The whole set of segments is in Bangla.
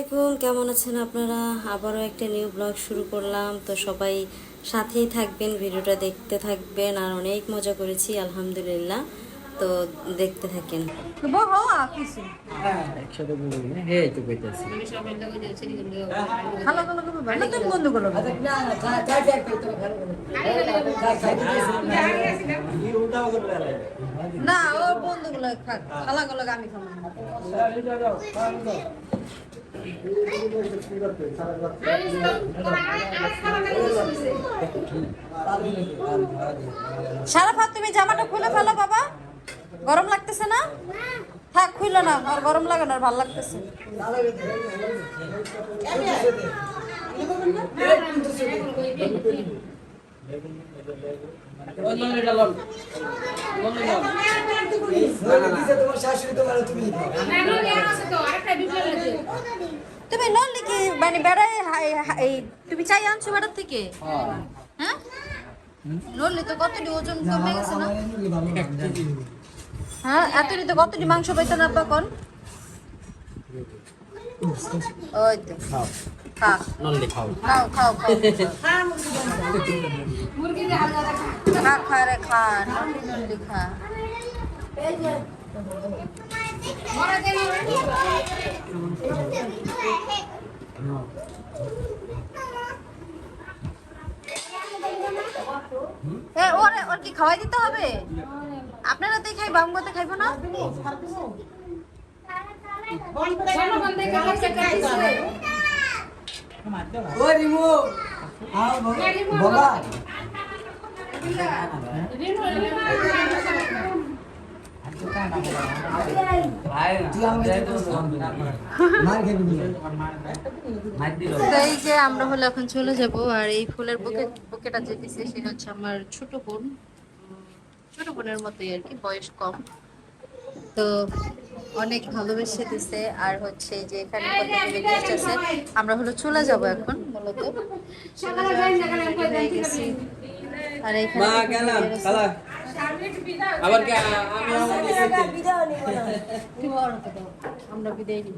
আলাইকুম কেমন আছেন আপনারা? আবারও একটা নিউ ব্লগ শুরু করলাম। তো সবাই সাথেই থাকবেন ভিডিওটা দেখতে থাকবেন আর অনেক মজা করেছি আলহামদুলিল্লাহ। তো দেখতে থাকেন। না হে তো কইতাছি। ভালো ভালো করে ভালো তুমি বন্ধ করো না ও বন্ধুগুলো খাক খালাগুলো আমি খাব সারাফাত তুমি জামাটা খুলে ফেলো বাবা। গরম লাগতেছে না? থাক খুইলো না আর গরম লাগে না আর ভালো লাগতেছে। এখন নিয়ে আসে তো আরেকটা ভিডিও আছে। তুমি নলি কি মানে বেড়াই এই তুমি চাই আনছো বেড়ার থেকে? হ্যাঁ। নলি তো কতটি ওজন কমে গেছে না? হ্যাঁ এতটি তো কতটি মাংস পাইতো না আব্বা ওই তো। খাও। খা। নল্লি খাও। খাও খাও খাও। খা খা রে খা। নলি নলি খা। মরা এ ওরে ওর কি খাওয়াই দিতে হবে? আপনারা তো খাই বামগতে খাইবো না? তো এই যে আমরা হলো এখন চলে যাব আর এই ফুলের বুকে বুকেটা যে দিছে সেটা হচ্ছে আমার ছোট বোন। ছোট বোনের মতোই আর কি বয়স কম। তো অনেক ভালোবেসে দিছে আর হচ্ছে যে এখানে আছে আমরা হলো চলে যাব এখন মূলত। আর এখানে মা গেলাম খালা আবার কে আমি তুমি বড় তো আমরা বিদায় নিই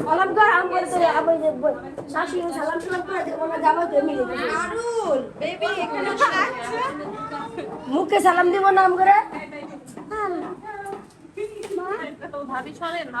সালাম কর আম করে তোরে আবার যে সালাম সালাম করে দেখো না যাব তো মিলে আরুল বেবি এখানে মুখে সালাম দিব নাম করে। ভাবি সরে না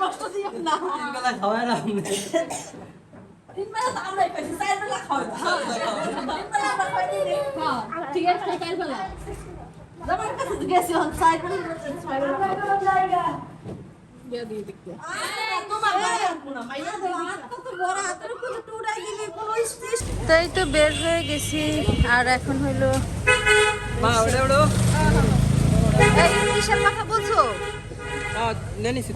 কষ্ট দিও না তিন বেলা খাওয়াই না তিন বেলা তো আমরাই খাইছি চার বেলা খাওয়াই তিন বেলা আমরা খাইনি রে ঠিক আছে চার বেলা আমার কাছে গেছি চার বেলা বিয়া দিয়ে দেখতে। তাই তো বের হয়ে গেছি আর এখন হইল কথা বলছো?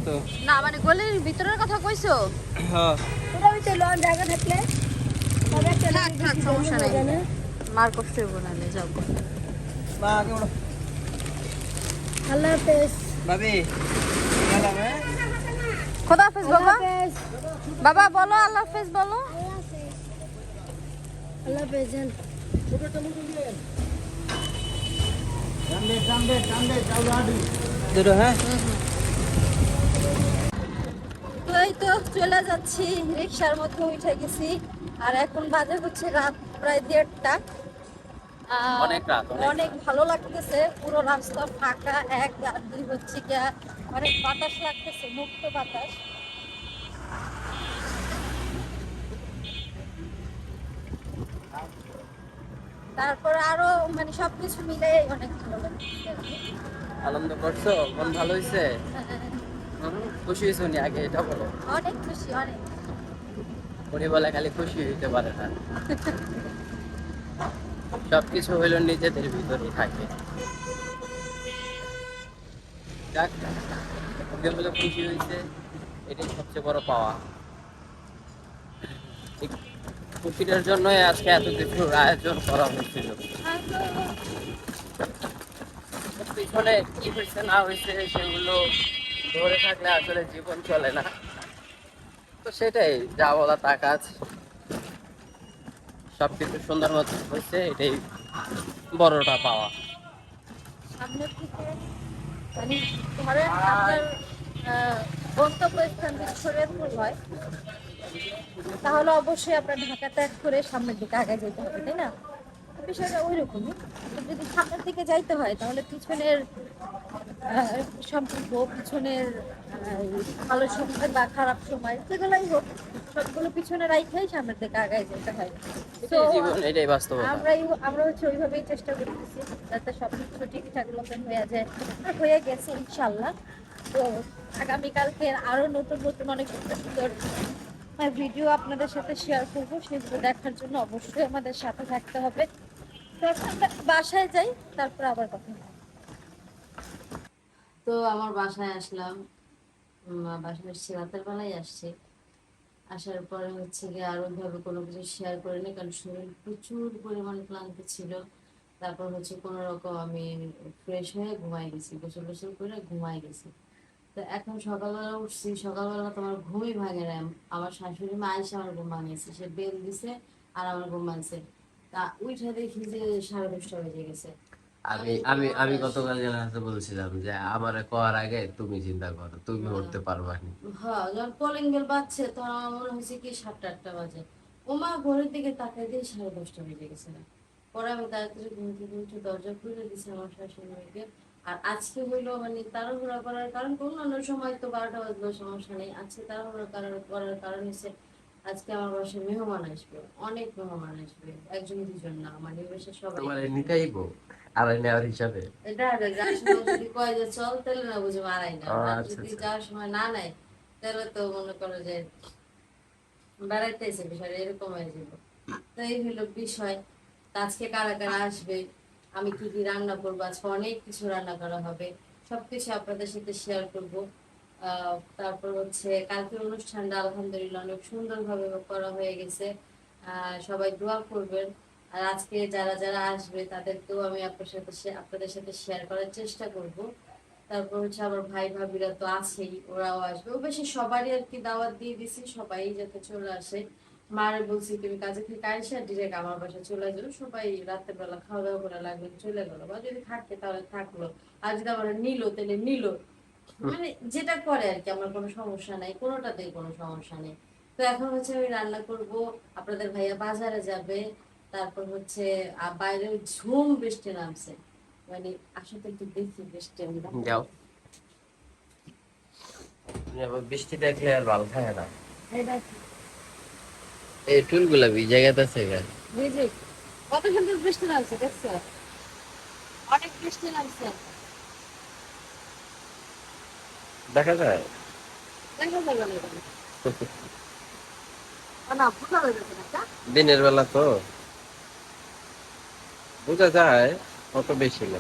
তো। না মানে গলির ভিতরের কথা কইছো? হ্যাঁ। জায়গা থাকলে সমস্যা নাই। মার কষ্ট হইব যাও মা আগে ওটা আল্লাহ হাফেজ। ভাবি। খোদা হাফেজ বাবা। বাবা বলো আল্লাহ হাফেজ বলো। আল্লাহ হাফেজ যান। হ্যাঁ। এই তো চলে যাচ্ছি রিক্সার মধ্যে উঠে গেছি। আর এখন বাজে হচ্ছে রাত প্রায় দেড়টা। অনেক রাত, অনেক ভালো লাগতেছে। পুরো রাস্তা ফাঁকা এক আর দুই হচ্ছে গিয়া অনেক বাতাস লাগতেছে মুক্ত বাতাস। তারপরে আরও মানে সবকিছু মিলে অনেক ভালো লাগতেছে। আনন্দ করছ? মন ভালো হয়েছে খুশি হয়েছো নি আগে এটা বলো। অনেক খুশি অনেক। বলে খালি খুশি হইতে পারে না। সবকিছু হইল নিজেদের ভিতরেই থাকে। যাক খুশি হয়েছে, এটাই সবচেয়ে বড় পাওয়া। খুশিটার জন্যই আজকে এত কিছুর আয়োজন করা হয়েছিল। পিছনে কি হয়েছে, না হয়েছে, সেগুলো ধরে থাকলে আসলে জীবন চলে না। তো সেটাই, যা বলা তা কাজ। সবকিছু সুন্দর মতো হয়েছে, এটাই বড়টা পাওয়া। মানে হয়। তাহলে অবশ্যই আপনার ঢাকা ত্যাগ করে সামনের দিকে আগে যেতে হবে, তাই না? বিষয়টা ওই রকমই যদি সামনের দিকে যাইতে হয় তাহলে পিছনের সম্পর্ক পিছনের ভালো সময় বা খারাপ সময় যেগুলোই হোক সবগুলো পিছনে রাইখাই সামনের দিকে আগায় যেতে হয়। তো এটাই জীবন আমরাই আমরা হচ্ছে ওইভাবেই চেষ্টা করতেছি যাতে সব কিছু ঠিকঠাক মতন হয়ে যায়। আর হয়ে গেছে ইনশাল্লাহ তো আগামীকালকে আরও নতুন নতুন অনেক সুন্দর ভিডিও আপনাদের সাথে শেয়ার করব। সেগুলো দেখার জন্য অবশ্যই আমাদের সাথে থাকতে হবে। বাসায় যাই, তারপর আবার কথা তো আমার বাসায় আসলাম। বাসায় এসেছি, রাতের বেলায় আসছি। আসার পরে হচ্ছে গিয়ে আর ওইভাবে কোনো কিছু শেয়ার করিনি, কারণ শরীর প্রচুর পরিমাণ ক্লান্ত ছিল। তারপর হচ্ছে কোনো রকম আমি ফ্রেশ হয়ে ঘুমাই গেছি, গোসল গোসল করে ঘুমাই গেছি। তো এখন সকালবেলা উঠছি, সকালবেলা তোমার ঘুমই ভাঙে না আমার শাশুড়ি মা এসে আমার ঘুম ভাঙিয়েছে, সে বেল দিছে আর আমার ঘুম ভাঙছে। তা উঠে দেখি যে সাড়ে দশটা বেজে গেছে। আমি আমি আমি গতকাল জানাতে বলছিলাম যে আমার করার আগে তুমি চিন্তা করো তুমি উঠতে পারবা না। হ্যাঁ যখন কলিং বেল বাজছে তখন আমার মনে হয়েছে কি সাতটা আটটা বাজে। ওমা ঘরের দিকে তাকাই দিয়ে সাড়ে দশটা বেজে গেছে না। পরে আমি তাড়াতাড়ি ঘুম থেকে উঠে দরজা খুলে দিছি আমার শাশুড়ি মেয়েকে আর আজকে হইল মানে তাড়াহুড়া করার কারণ অন্যান্য সময় তো বারোটা বাজলো সমস্যা নেই। আজকে তাড়াহুড়া করার করার কারণ হচ্ছে আজকে আমার বাসায় মেহমান আসবে অনেক মেহমান আসবে একজন দুজন না আমার নিবেশের সবাই তোমার আড়াই নেওয়ার হিসাবে। এটা যদি কয় যে চল তাহলে না বুঝে মারাই না আচ্ছা, যদি আচ্ছা। যাওয়ার সময় না নেয় তাহলে তো মনে করো যে বেড়াইতেছে বিষয় এরকম হয়ে যাবে। তো এই হলো বিষয় আজকে কারা কারা আসবে আমি কি কি রান্না করব আজকে অনেক কিছু রান্না করা হবে সবকিছু আপনাদের সাথে শেয়ার করব। তারপর হচ্ছে কালকের অনুষ্ঠানটা আলহামদুলিল্লাহ অনেক সুন্দরভাবে করা হয়ে গেছে। সবাই দোয়া করবেন। আর আজকে যারা যারা আসবে, তাদেরকেও আমি আপনার সাথে আপনাদের সাথে শেয়ার করার চেষ্টা করব। তারপর হচ্ছে আমার ভাই ভাবিরা তো আছেই, ওরাও আসবে। ও বেশি সবারই আর কি দাওয়াত দিয়ে দিছি, সবাই যাতে চলে আসে। মারে বলছি, তুমি কাজে থেকে আইসে ডিরেক্ট আমার বাসায় চলে যাবে সবাই রাতের বেলা খাওয়া দাওয়া করে লাগবে চলে গেলো। বা যদি থাকে তাহলে থাকল। আর যদি আমার নিল, তাহলে নিল। মানে যেটা করে আর কি আমার কোনো সমস্যা নাই কোনোটাতেই কোনো সমস্যা নেই। তো এখন হচ্ছে আমি রান্না করব আপনাদের ভাইয়া বাজারে যাবে তারপর হচ্ছে বাইরে ঝুম বৃষ্টি নামছে। মানে আসলে একটু দেখি বৃষ্টি আমি যাও। বৃষ্টি দেখলে আর ভালো থাকে না। এই টুলগুলা ভিজে গেছে কত সুন্দর বৃষ্টি নামছে দেখছ? অনেক বৃষ্টি নামছে। দেখা যায়? দিনের বেলা তো। বোঝা যায় অত বেশি না।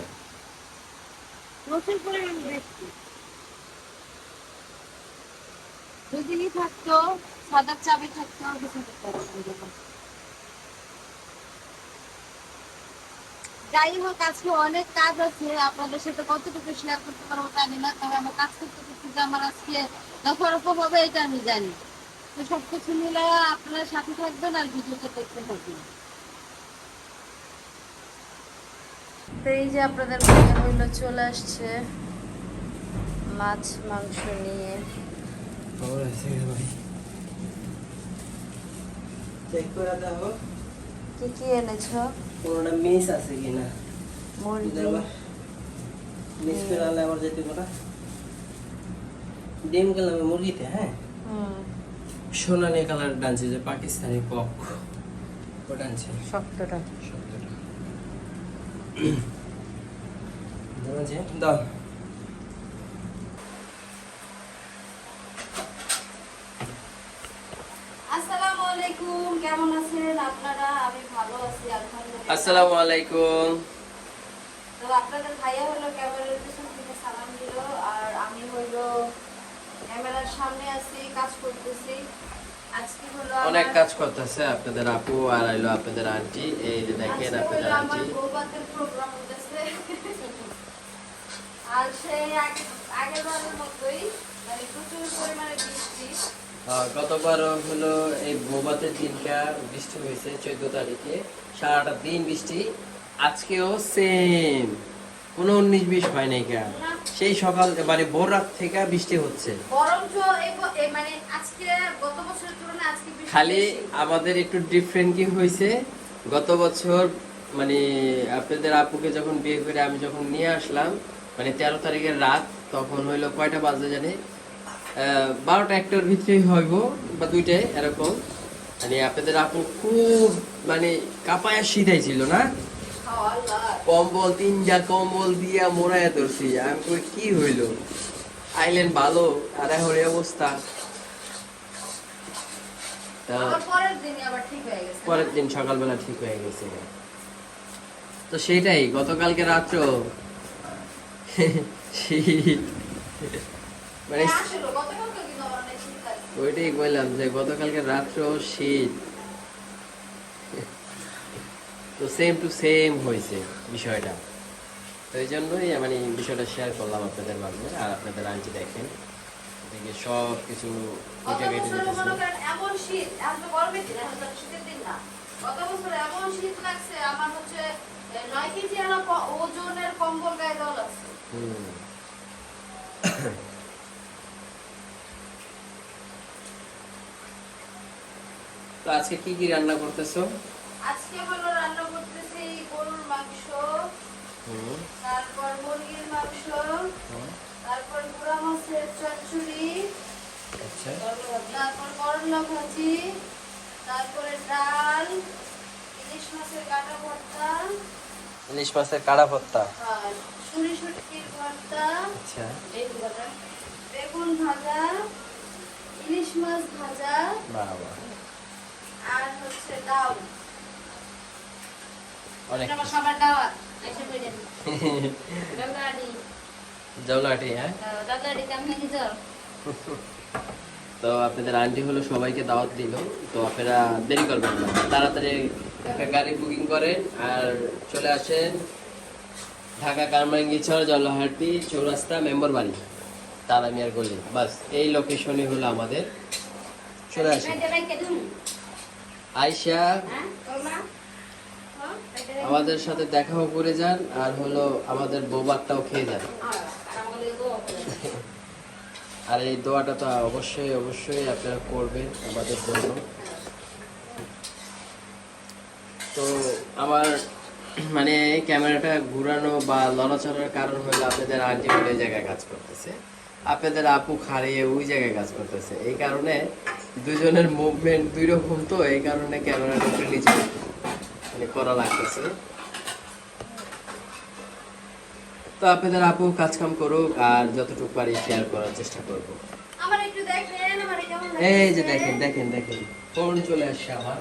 থাকতো সাদার চাবি থাকতো কিছু করতে পারতাম না। যাই হোক আজকে অনেক কাজ আছে। আপনাদের সাথে কতটুকু শেয়ার করতে পারব জানি না তবে আমার কাজ করতে করতে যে আমার আজকে দফারফা হবে এটা আমি জানি। তো সবকিছু মিলে আপনারা সাথে থাকবেন আর ভিডিওটা দেখতে থাকবেন। তো এই যে আপনাদের ভাইয়া হইল চলে আসছে মাছ মাংস নিয়ে। চেক কি কি এনেছো? কোনোটা মিস আছে কিনা? মুরগি মিস করে আনলে আবার যেতে পারা ডিম গেলাম মুরগিতে হ্যাঁ? সোনালি কালার ডানছে যে পাকিস্তানি কক ও ডানছে শক্তটা। সত্যটা দাও। আসসালামু আলাইকুম কেমন আছেন আপনারা? আমি ভালো আছি আলহামদুলিল্লাহ। আসসালামু আলাইকুম। তো আপনাদের ভাইয়া হলো ক্যামেরার পিছন থেকে সালাম দিল আর আমি হইল ক্যামেরার সামনে আছি কাজ করতেছি। আজকে হলো অনেক কাজ করতেছে আপনাদের আপু আর আইলো আপনাদের আন্টি এই যে দেখেন আপনাদের আমার আন্টি প্রোগ্রাম আর সেই আগে আগের বারের মতোই মানে প্রচুর পরিমাণে বৃষ্টি। গতবার হলো এই বোবাতের দিনটা বৃষ্টি হয়েছে চোদ্দ তারিখে। সারাটা দিন বৃষ্টি আজকেও সেম কোনো উনিশ বিশ হয় নাই কেন? সেই সকাল মানে ভোর রাত থেকে বৃষ্টি হচ্ছে। মানে খালি আমাদের একটু ডিফারেন্ট কি হয়েছে? গত বছর মানে আপনাদের আপুকে যখন বিয়ে করে আমি যখন নিয়ে আসলাম মানে তেরো তারিখের রাত তখন হইল কয়টা বাজে জানি? বারোটা একটার ভিতরেই হইব বা দুইটায় এরকম। মানে আপনাদের আপু খুব মানে কাপায়া শীতাই ছিল না। কম্বল তিনটা কম্বল দিয়া মোড়ায় ধরছি। আমি কই কি হইল? আইলেন ভালো আর এখন অবস্থা। পরের দিন সকালবেলা ঠিক হয়ে গেছে। তো সেটাই গতকালকে রাত্র শীত। মানে হ্যাঁ। ওইটাই বললাম যে গতকালকে রাত্র শীত তো সেম টু সেম হয়েছে বিষয়টা তো এই জন্যই মানে বিষয়টা শেয়ার করলাম আপনাদের মাঝে আর আপনাদের আন্টি দেখেন এদিকে সব কিছু গত কেটে কেটে বছরে দিতেছে করেন এমন শীত, এখন তো গরমের দিন, এখন তো শীতের দিন না। গত বছরে এমন শীত লাগছে, আমার হচ্ছে নয় কেজি আনা ওজনের কম্বল গায়ে দেওয়া লাগছে। হুম তো আজকে কি কি রান্না করতেছো? আজকে হলো রান্না করতেছি গরুর মাংস তারপর মুরগির মাংস তারপর গুঁড়া মাছের চচ্চড়ি আচ্ছা। তারপর করলা ভাজি তারপরে ডাল ইলিশ মাছের কাটা ভর্তা। ইলিশ মাছের কাড়া ভর্তা? আর সুরি শুটকির ভর্তা। আচ্ছা। বেগুন ভাজা ইলিশ মাছ ভাজা। বাবা আর হচ্ছে ডাল অনেক সবার দাওয়াত এসে বইলেন দাদাড়ি জৌলাটি হ্যাঁ? দাদাড়ি কেমন যাও তো আপনাদের আন্টি হলো সবাইকে দাওয়াত দিল তো আপনারা দেরি করবেন না। তাড়াতাড়ি একটা গাড়ি বুকিং করেন আর চলে আসেন ঢাকা কারমাঙ্গিচর জলহাটি চৌরাস্তা মেম্বর বাড়ি তারা মিয়ার গলি। বাস এই লোকেশনই হলো আমাদের। চলে আসেন। আয়শা, আমাদের সাথে দেখাও করে যান আর হলো আমাদের বৌবারটাও খেয়ে যান। আর এই দোয়াটা তো অবশ্যই অবশ্যই আপনারা করবেন আমাদের জন্য। তো আমার মানে ক্যামেরাটা ঘুরানো বা লড়াচড়ার কারণ হলো আপনাদের আন্টি জায়গায় কাজ করতেছে। আপনাদের আপু খাড়িয়ে ওই জায়গায় কাজ করতেছে। এই কারণে দুজনের মুভমেন্ট দুই রকম তো এই কারণে ক্যামেরাটা একটু নিচে মানে করা লাগতেছে। তো আপনাদের আপু কাজ কাম করুক আর যতটুকু পারি শেয়ার করার চেষ্টা করব। আমার একটু দেখেন আমার এই যে দেখেন দেখেন দেখেন। ফোন চলে আসছে আমার।